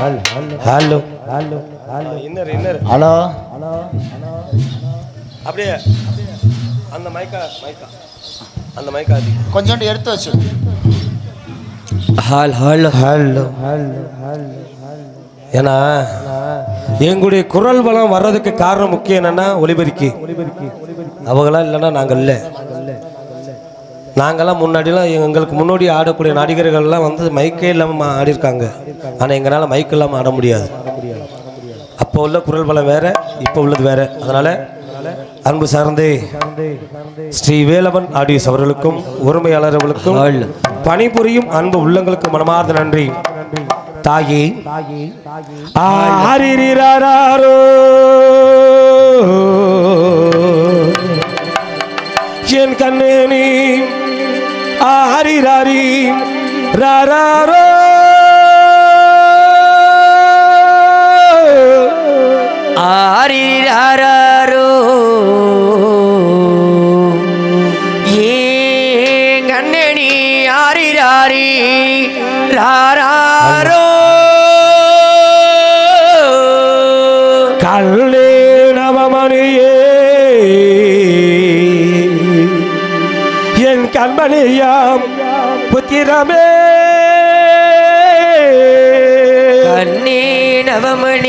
Hello. Inner inner. Hello. அப்படியே. அந்த மைக்கா மைக்கா. அந்த மைக்கா கொஞ்சோண்டு எடுத்து வச்சு. ஹால் ஹலோ. ஹலோ. ஏன்னா எங்களுடைய குரல் வளம் வர்றதுக்கு காரணம் முக்கியம் என்னன்னா ஒலிபெருக்கி அவங்களாம் இல்லைன்னா நாங்கள் இல்லை. நாங்கெல்லாம் முன்னாடிலாம் எங்களுக்கு முன்னாடி ஆடக்கூடிய நடிகர்கள்லாம் வந்து மைக்கே இல்லாமல் ஆடிருக்காங்க ஆனால் எங்களால் மைக் இல்லாமல் ஆட முடியாது. அப்போ உள்ள குரல் வளம் வேற இப்போ உள்ளது வேற. அதனால அன்பு சார்ந்தே ஸ்ரீ வேலவன் ஆடியோஸ் அவர்களுக்கும் உரிமையாளர்களுக்கும் பணிபுரியும் அன்பு உள்ளங்களுக்கு மனமார்ந்த நன்றி. தாயி ஆரிரிராரோ என் கண்ணே நீ হারি রারি রারা ஐயாம் புத்திரமே. கண்ணே நவமணி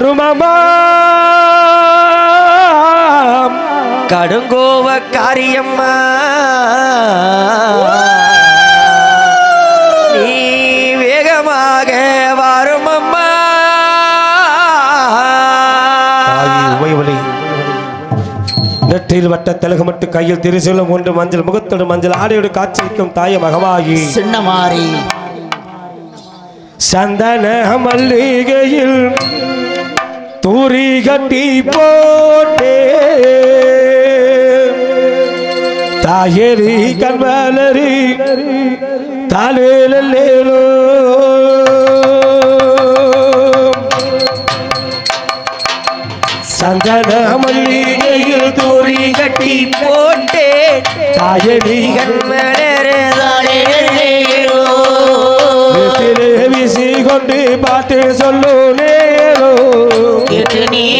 வருமமா கடுங்கோவ காரியம்மா. நீ வேகமாக வருமம்மா. நெற்றியில் வட்ட தெலகமட்டு கையில் திரிசூலம் ஒன்று மஞ்சள் முகத்தோடு மஞ்சள் ஆடையோடு காட்சிக்கும் தாய மகமாகி. சின்ன மாறி சந்தன மல்லிகையில் தூரி கட்டி போட்டே தாயரி கண்வலரி தாலேலோ சந்தன மல்லிகையில் தூரி கட்டி போட்டே தாயரி நெத்திலே விசி கொண்டு பார்த்து சொல்லு நேரோ உலகையாளு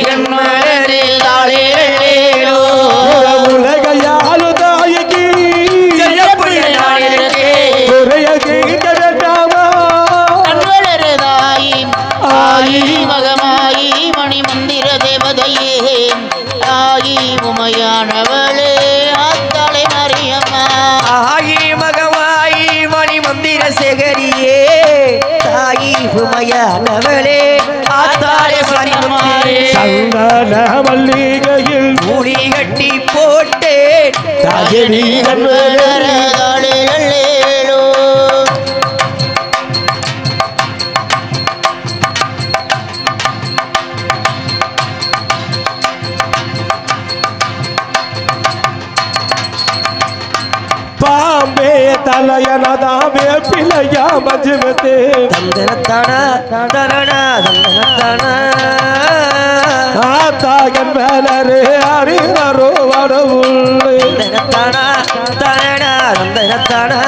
தாயடி பாம்பே தலையனதாமே பிள்ளையா மஜுமத்தே தந்தனத்தானா தந்தனா தந்தனத்தானா. ஆத்தாகன் மேலரே அறிவரோ வரவுள்ளே தந்தனத்தானா தனத்தானா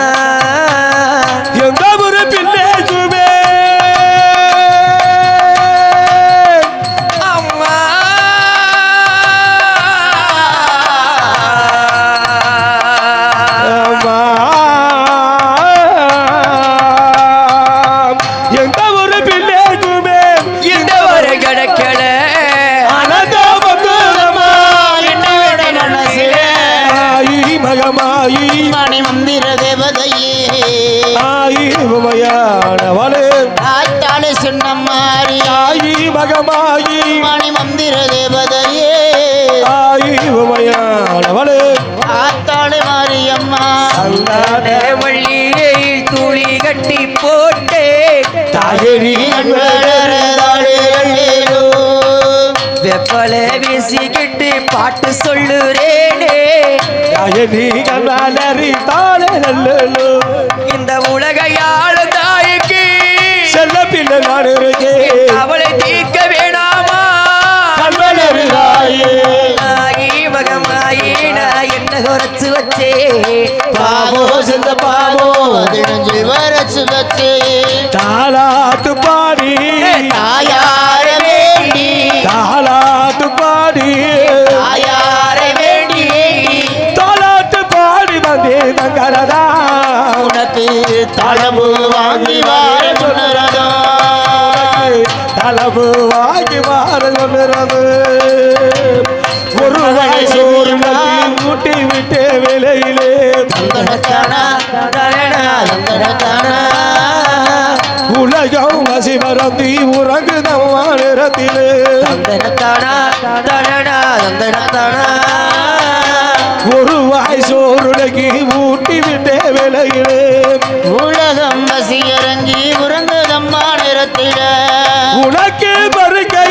தாயி மகமாயி. மணி மந்திர தேவதையே. தாயி உமையானவளே. ஆத்தாளு மாரியம்மா. அல்லாத வள்ளியை துளி கட்டி போட்டே. தாயரி. வெப்பல வீசிக்கிட்டு பாட்டு சொல்லுறேனே. தாயரி கண்ணாலரி தாளே. நல்லலோ இந்த உலகையாள பிள்ளை நான் இருக்கேன் அவளை தீர்க்க வேணாமா? என்ன குறைச்சு வச்சே? பாவோ செந்த பாவோ. நெஞ்சில் வரச்சு வச்சே. தாலாட்டு பாடி. தாயார வேண்டி. தாலாட்டு பாடி. தாயார வேண்டி. தாலாட்டு பாடி வந்தே தங்கரதா உனக்கு தளம்பு வாங்கி அளவு வாங்கி மாற சொல்லுறது ஒரு வகை சோறு நம்பி ஊட்டி விலையிலே. உலகம் வசி மறந்தி உறங்குதம்மா நேரத்திலே தந்தனத்தானா தனனா தந்தனத்தானா ஒரு வாய் சோறுடகி ஊட்டி விட்டே விலையிலே. உலகம் பசி இறங்கி உறங்குதம்மா நிறத்திலே உனக்கு வருகை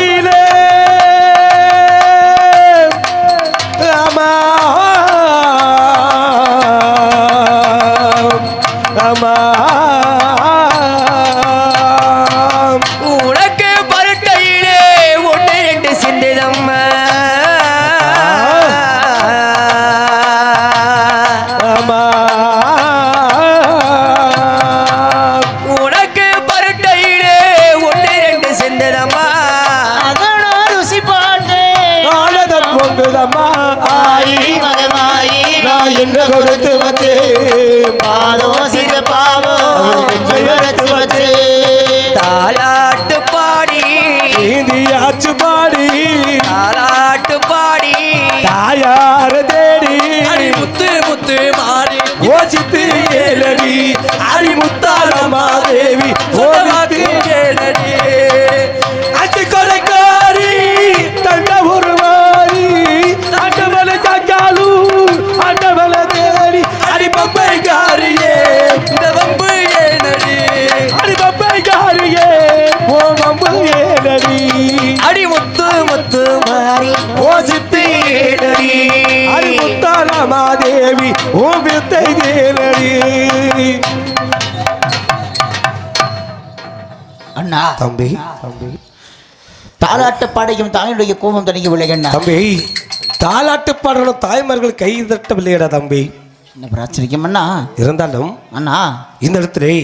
நான் என்ன கொடுத்து வந்தேன் பாதோ சித பாவோ வரச்சு வச்சே. தாலாட்டு பாடி நீந்தியாச்சு பாடி தாலாட்டு பாடி. தாயார தேடி அடி முத்து முத்து மாறி. ஓசித்து ஏலடி அரிமுத்தாரமா தேவி தம்பி. தாலாட்டு பாடையும் தாயுடைய கோபம் தணிக்கவில்லை அண்ணா தம்பி தாலாட்டு பாடலும் தாய்மார்கள் கை தட்டவில்லையடா தம்பி. என்ன பிரச்சனைக்கும் அண்ணா? இருந்தாலும் அண்ணா. இந்த இடத்திலே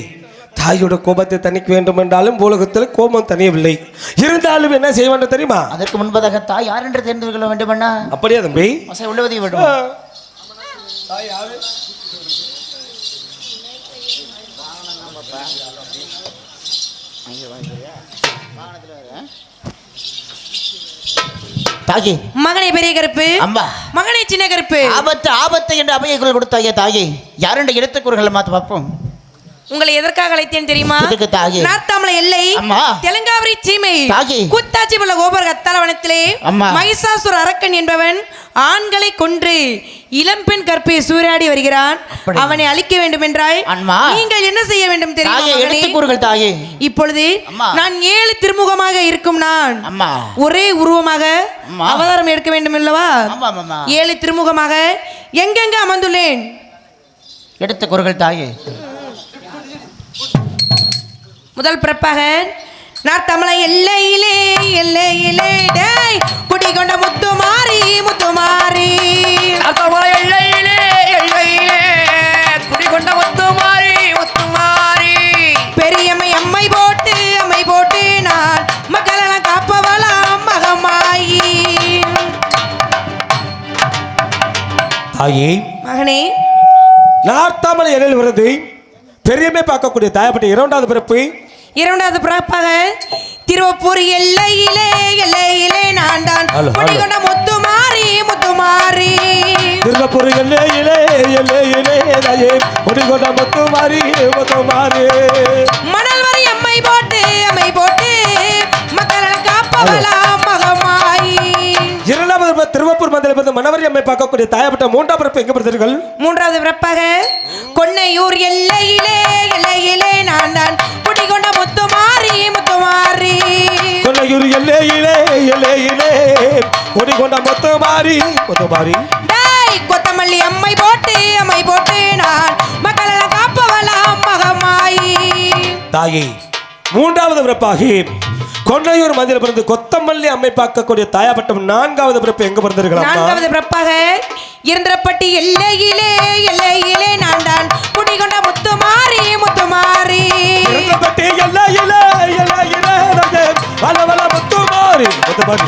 தாயோட கோபத்தை தணிக்க வேண்டும் என்றாலும் உலகத்தில் கோபம் தணியவில்லை. இருந்தாலும் என்ன செய்ய வேண்டும் தெரியுமா? அதற்கு முன்பதாக தாய் யார் என்று தெரிந்து கொள்ள வேண்டும் அண்ணா? அப்படியா தம்பி? உள்ளவதை விடும். தாயே மகனை பெரிய கருப்பு. அம்பா மகனை சின்ன கருப்பு. ஆபத்து ஆபத்து என்று அபயக்குள் கொடுத்தாயே தாயே யாருடைய எழுத்துக்கூறுகளை மாத்த பார்ப்போம். உங்களை எதற்காக அழைத்தேன் தெரியுமா? நார்த்தாமலை எல்லை. தெலுங்காவரி சீமை. குத்தாச்சி உள்ள கோபுர கத்தாளவனத்திலே அம்மா. மகிஷாசுர அரக்கன் என்பவன் ஆண்களை கொன்று இளம்பெண் கற்பை சூறாடி வருகிறான். அவனை அழிக்க வேண்டும் என்றாய். நீங்கள் என்ன செய்ய வேண்டும் தெரியுமா இப்பொழுது. நான் ஏழு திருமுகமாக இருக்கும் நான் ஒரே உருவமாக. அவதாரம் எடுக்க வேண்டும் அல்லவா ஏழு திருமுகமாக எங்கெங்க அமர்ந்துள்ளேன் எழுத்துக்கூறுகள் தாயே முதல் பிறப்பாக நான் தமிழ எல்லையிலே எல்லையிலே டேய் குடி கொண்ட முத்து மாறி முத்து மாறி அக்கமா எல்லையிலே எல்லையிலே குடிகொண்ட முத்து மாறி முத்து மாறி பெரியம்மை அம்மை போட்டு அம்மை போட்டு நான் மக்களெல்லாம் காப்பவளாம் மகமாயி. தாயே மகனே. நார்த்தாமல் எழில் வருது பெரியமே பார்க்கக்கூடிய தாயப்பட்ட இரண்டாவது பிறப்பு. இரண்டாவது பிறப்பாக திருவப்பூர் எல்லையிலே எல்லையிலே நான் தான். கொண்ட முத்துமாரி முத்துமாரி. திருவப்பூர் எல்லையிலே எல்லையிலே மாறி முத்துமாரி முத்துமாரி. மணல் வரி அம்மை போட்டு அம்மை போட்டு மக்களை காப்பவளா. வரி அம்மை போட்டு அம்மை பார்க்கக்கூடிய தாயப்பட்ட மூன்றாம் பிறப்பு எங்க பிறந்தீர்கள்? மூன்றாவது பிறப்பாக கொன்னையூர் எல்லையிலே எல்லையிலே நான் தான். குடிகொண்ட முத்துமாரி முத்துமாரி. கொல்லையூர் எல்லையிலே எல்லையிலே. கொடிகொண்ட மொத்த மாறி மொத்த மாறி டேய் கொத்தமல்லி அம்மை போட்டு அம்மை போட்டு நான். மக்களை காப்பவலாம் மகமாயி. தாயே மூன்றாவது பிறப்பாகி கொன்னையூர் மந்திர பிறந்து கொத்தமல்லி அம்மை பார்க்கக்கூடிய தாயாப்பட்டம் நான்காவது பிறப்பு எங்க பிறந்தீர்கள் அம்மா நான்காவது பிறப்பாக இருந்திரப்பட்டி எல்லையிலே எல்லையிலே நான் தான் குடிகொண்ட முத்துமாரி முத்துமாரி. இருந்தபட்டி எல்லையிலே எல்லையிலே வல வல முத்து மாறி முத்து மாறி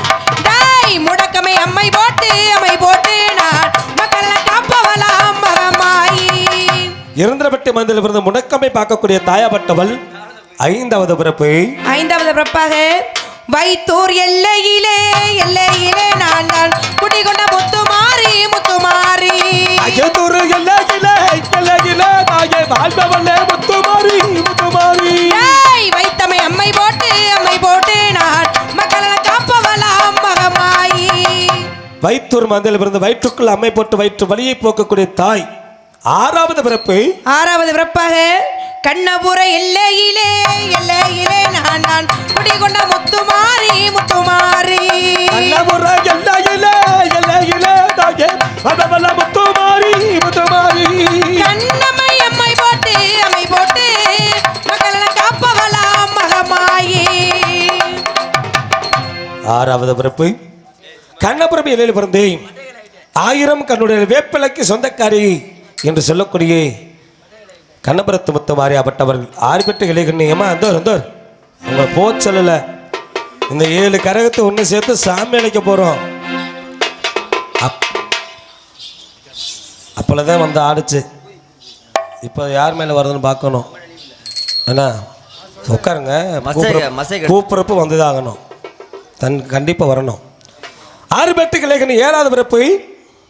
டேய் முடக்கமை அம்மை போட்டு அம்மை போட்டு நான். மக்களை காப்பவலாம் மகமாயி. மந்திர பிறந்து முடக்கமை பார்க்கக்கூடிய தாயாப்பட்டவள் ஐந்தாவது பிறப்பு. ஐந்தாவது பிறப்பாக வைத்தூர் எல்லையிலே எல்லையிலே நான் தான் குடிகொண்ட முத்துமாரி முத்துமாரி. அஜதூர் எல்லையிலே எல்லையிலே நாங்க வாழ்பவல்லே முத்து மாறி முத்து மாறி டேய் வைத்தமை அம்மை போட்டு அம்மை போட்டு நான் மக்களை காப்பவலாம் மகமாயி. வைத்தூர் மந்திர பிறந்து வயிற்றுக்குள் அம்மை போட்டு வயிற்று வலியை போக்கக்கூடிய தாய். ஆறாவது பிறப்பு? ஆறாவது பிறப்பாக? கண்ணபுர எல்லையிலே எல்லையிலே நான் நான். குடிகொண்ட முத்துமாரி முத்துமாரி. அன்னபுர எல்லையிலே எல்லையிலே நாங்க வாழ்பவல்லே முத்து மாறி முத்து மாறி கண்ணம்மை அம்மை போட்டு அம்மை போட்டு. மக்களை காப்பவலாம் மகமாயி. ஆறாவது பிறப்பு. கண்ணபிறப்பு இலையில் பிறந்து ஆயிரம் கண்ணுடைய வேப்பிலைக்கு சொந்தக்காரி என்று சொல்லக்கூடிய கண்ணபுரத்து முத்த மாறியாப்பட்டவர்கள் ஆறு பெற்ற இலைகண்ணி ஏமா அந்த அந்த உங்களை போ சொல்லல இந்த ஏழு கரகத்தை ஒன்று சேர்த்து சாமி அழைக்க போகிறோம் அப் அப்போதான் வந்து ஆடுச்சு. இப்போ யார் மேலே வருதுன்னு பார்க்கணும். அண்ணா உட்காருங்க. கூப்பிட்றப்ப வந்துதாகணும். தன் கண்டிப்பாக வரணும். ஆறு பெட்டு கிளைகன்னு ஏழாவது பிறப்பு.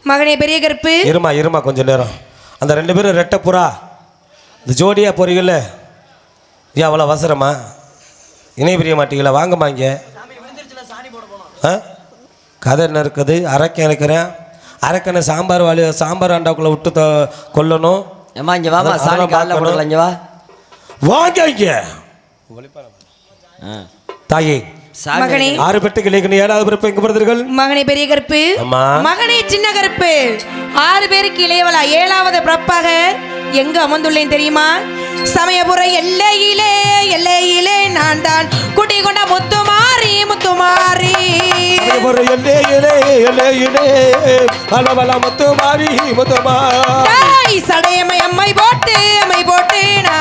மகனே பெரிய கருப்பு. இருமா இருமா கொஞ்ச நேரம். அந்த ரெண்டு பேரும் ரெட்டை புறா. இந்த ஜோடியாக போறீங்கல்ல? ஏன் அவ்வளோ அவசரமா? இணை பிரிய மாட்டீங்களா? வாங்கம்மா இங்கே. ஆ? கதை என்ன இருக்குது? அரக்கன் இருக்கிறேன். அரக்கனை சாம்பார் வாலி சாம்பார் ஆண்டாக்குள்ளே விட்டு தொ- கொல்லணும். ஏம்மா இங்க வாமா சாணி அதெல்லாம் காலில். போடலாம் இங்க வா. வாங்க இங்கே. ஆ. தாயே சாமி மகனே. ஆறு பெட்டு கிளைகன்னு ஏழாவது பிறப்பு எங்கே பிறந்தீர்கள் மகனே பெரிய கருப்பு. அம்மா. மகனே சின்ன கருப்பு. ஆறு பேருக்கு இளையவளா. ஏழாவது பிறப்பாக எங்க அமர்ந்துள்ளேன் தெரியுமா? சமயபுர எல்லையிலே எல்லையிலே நான் தான் குடி கொண்ட முத்துமாரி முத்துமாரி. ஒரு எல்லே எல்லே எல்லே எல்லே வல வல முத்து மாறி முத்து மாறி டேய், சடையம்மை அம்மை போட்டு அம்மை போட்டு நான்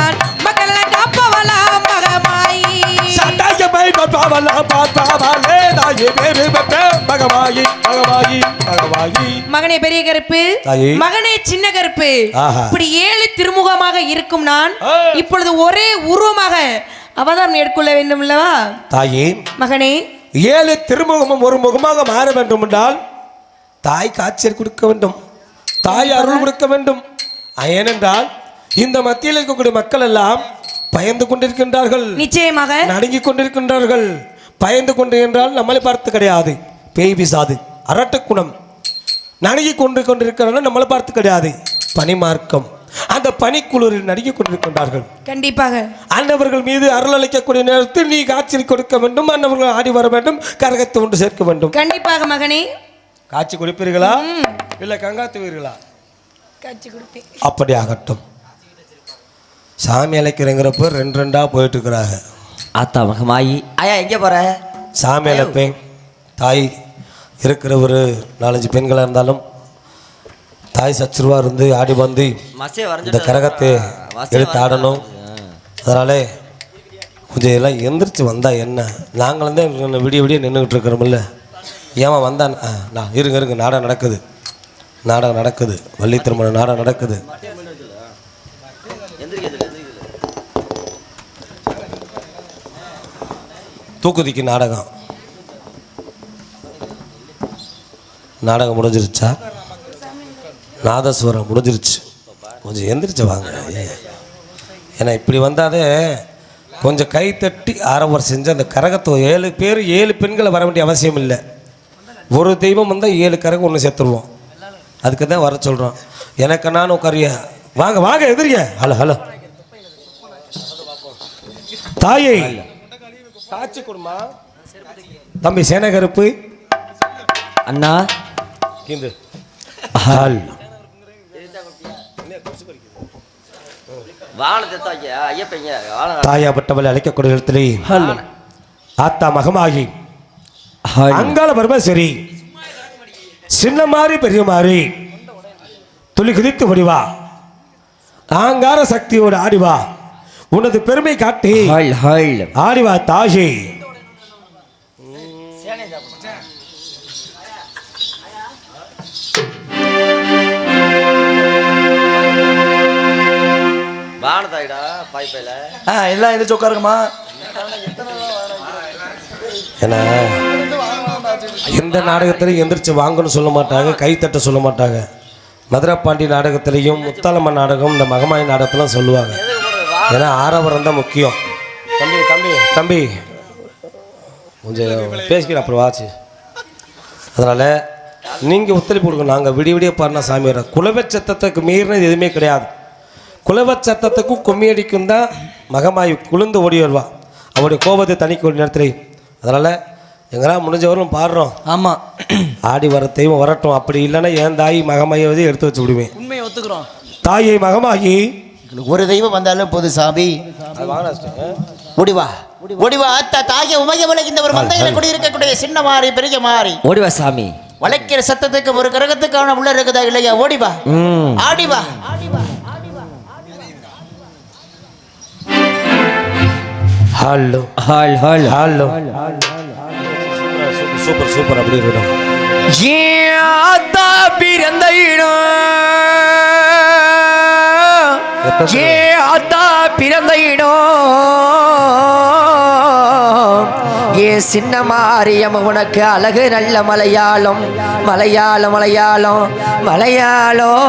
சட்டாயமை பாவல பாத்தாவலே தாயே பேரு பப்பே பகவாயி பகவாயி பகவாயி மகனே பெரிய கருப்பு. தாயே. மகனே சின்ன கருப்பு. ஆஹா. இப்படி ஏழு திருமுகமாக இருக்கும் நான். இப்பொழுது ஒரே உருவமாக அவதாரம் எடுக்கொள்ள வேண்டும் அல்லவா? தாயே. மகனே. ஏழு திருமுகமும் ஒரு முகமாக மாற வேண்டும் என்றால் தாய் காய்ச்சல் கொடுக்க வேண்டும். தாய் அருள் கொடுக்க வேண்டும். ஏனென்றால் இந்த மத்தியில் இருக்கக்கூடிய மக்கள் எல்லாம் பயந்து கொண்டிருக்கின்றார்கள். நிச்சயமாக. நடுங்கிக் கொண்டிருக்கின்றார்கள். பயந்து கொண்டு என்றால் நம்மளை பார்த்து கிடையாது. பேய் பிசாது அரட்டு குணம். நடுங்கிக் கொண்டு கொண்டிருக்கிறார்கள் நம்மளை பார்த்து கிடையாது. பனிமார்க்கம். அந்த பனிக்குளிரில் நடுங்கிக் கொண்டிருக்கின்றார்கள். கண்டிப்பாக. ஆண்டவர்கள் மீது அருள் அளிக்கக்கூடிய நேரத்தில் நீ காய்ச்சல் கொடுக்க வேண்டும் ஆண்டவர்கள் ஆடி வர வேண்டும் கரகத்தை ஒன்று சேர்க்க வேண்டும். கண்டிப்பாக மகனே. காட்சி கொடுப்பீர்களா? இல்லை கங்காத்துவீர்களா காட்சி கொடுப்பேன். அப்படி ஆகட்டும் சாமி அழைக்கிறங்கிறப்ப ரெண்டு ரெண்டா போயிட்டு இருக்கிறாங்க ஆத்தா மகமாயி. ஐயா எங்க போற? சாமி அழைப்பேன். தாய் இருக்கிற ஒரு நாலஞ்சு பெண்களாக இருந்தாலும் தாய் சச்சுருவா இருந்து ஆடி வந்து இந்த கரகத்தை எடுத்து ஆடணும். அதனாலே கொஞ்சம் எல்லாம் எந்திரிச்சு வந்தா என்ன? நாங்களும் தான் விடிய விடிய நின்றுக்கிட்டு இருக்கிறோம்ல. ஏமா வந்தான்? நான் இருங்க இருங்க. நாடகம் நடக்குது. நாடகம் நடக்குது. வள்ளி திருமணம் நாடகம் நடக்குது. தூக்குதிக்கு நாடகம். நாடகம் முடிஞ்சிருச்சா? நாதஸ்வரம் முடிஞ்சிருச்சு. கொஞ்சம் எந்திரிச்சு வாங்க. ஏன்னா இப்படி வந்தாதே கொஞ்சம் கை தட்டி ஆரம்பம் செஞ்சு அந்த கரகத்தை ஏழு பேர் ஏழு பெண்களை வர வேண்டிய அவசியம் இல்லை. ஒரு தெய்வம் வந்தால் ஏழு கரகம் ஒன்று சேர்த்துருவோம். அதுக்கு தான் வர சொல்கிறோம் எனக்கு நான் உட்காரிய வாங்க வாங்க எதிரிங்க ஹலோ ஹலோ. தாயை. காய்ச்சி கொடுமா. தம்பி சேனகருப்பு. அண்ணா. கிந்து வானம் தாயாப்பட்டவளை அழைக்கக்கூடிய இடத்திலே ஆத்தா மகமாகி. அங்காள பரமேஸ்வரி. சின்ன மாதிரி பெரிய மாதிரி துளி குதித்து முடிவா ஆங்கார சக்தியோடு ஆடிவா உனது பெருமை காட்டி ஆடிவா ஆ எல்லாம் எந்திரிச்சு உட்காருங்கம்மா. ஏன்னா எந்த நாடகத்திலையும் எந்திரிச்சு வாங்கன்னு சொல்ல மாட்டாங்க கைத்தட்ட சொல்ல மாட்டாங்க. மதுரப்பாண்டி நாடகத்திலையும் முத்தாலம்மன் நாடகம் இந்த மகமாய் நாடகத்தெல்லாம் சொல்லுவாங்க. ஏன்னா ஆரவரம் தான் முக்கியம். தம்பி தம்பி. தம்பி. கொஞ்சம் பேசிக்கிறேன் அப்புறம் வாச்சு. அதனால் நீங்கள் ஒத்துழைப்பு கொடுக்கணும் நாங்கள் விடிய விடிய பாடினா சாமி வர குலவச் சத்தத்துக்கு மீறினது எதுவுமே கிடையாது. குலவச் சத்தத்துக்கும் கும்மி அடிக்கும் தான் மகமாயி குளிர்ந்து ஓடி வருவா. அவருடைய கோபத்தை தணிக்க நேரத்தில். அதனால் எங்களால் முடிஞ்சவரும் பாடுறோம். ஆமாம் ஆடி வர தெய்வம் வரட்டும். அப்படி இல்லைன்னா என் தாய் மகமாயை வந்து எடுத்து வச்சு விடுவேன். உண்மையை ஒத்துக்கிறோம். தாயை மகமாகி ஒரு தெய்வம் வந்தாலும் போது சாமி. ஓடிவா ஓடிவா அத்தா தாகிய உமைய விளக்கின்ற ஒரு மந்தையில குடியிருக்கக்கூடிய சின்ன மாறி பெரிய மாறி. ஓடிவா சாமி. வளைக்கிற சத்தத்துக்கு ஒரு கரகத்துக்கான உள்ள இருக்குதா இல்லையா? ஓடிவா ஆடிவா ஹலோ. ஹல் ஹல். ஹலோ. சூப்பர் சூப்பர் அப்படி இருக்கட்டும். ஏத்தா பிறந்த இடம்? ஏ ஆத்தா பிறந்த இடம் ஏ சின்ன மாரியம் உனக்கு அழகு நல்ல மலையாளம் மலையாளம் மலையாளம் மலையாளம்.